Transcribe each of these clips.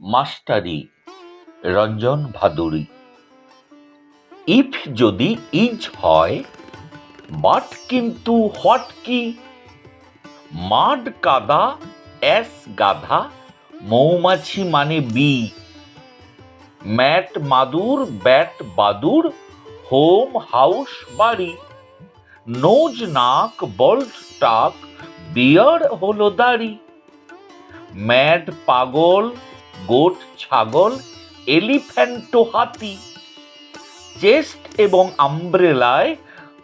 মাস্টারি, Ranjan Bhaduri. If যদি is হয় but কিন্তু হোয়াট কি? মাড কাদা এস গাধা, মৌমাছি মানে বি। ম্যাট মাদুর, ব্যাট বাদুর, হোম হাউস বাড়ি। নোজ নাক, বল্ট টাক, বিয়ার হলো দাড়ি। ম্যাড পাগল গোট, ছাগল এলিফ্যান্টো হাতি চেস্ট এবং আমব্রেলায়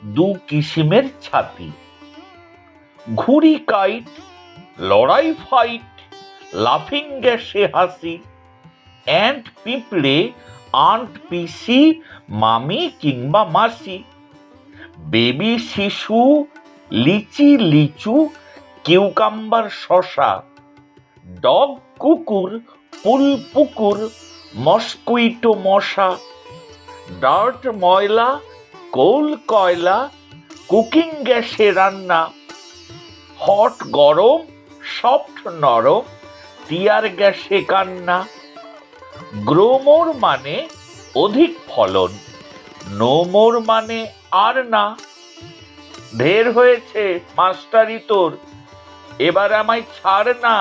দু কিসিমের ছাতি। ঘুড়ি কাইট, লড়াই ফাইট, লাফিং গ্যাসে হাসি অ্যান্ড পিঁপড়ে, আন্ট পিসি, মামি কিংবা মাসি, বেবি শিশু, লিচি লিচু, কিউকাম্বার শশা, ডগ কুকুর পুল পুকুর মস্কুইটো মশা, ডার্ট ময়লা, কোল কয়লা, কুকিং গ্যাসে রান্না, হট গরম, সফট নরম, টিয়ার গ্যাসে কান্না, গ্রোমোর মানে অধিক ফলন, নোমোর মানে আর না। ঢের হয়েছে মাস্টারি তোর, এবার আমায় ছাড় না।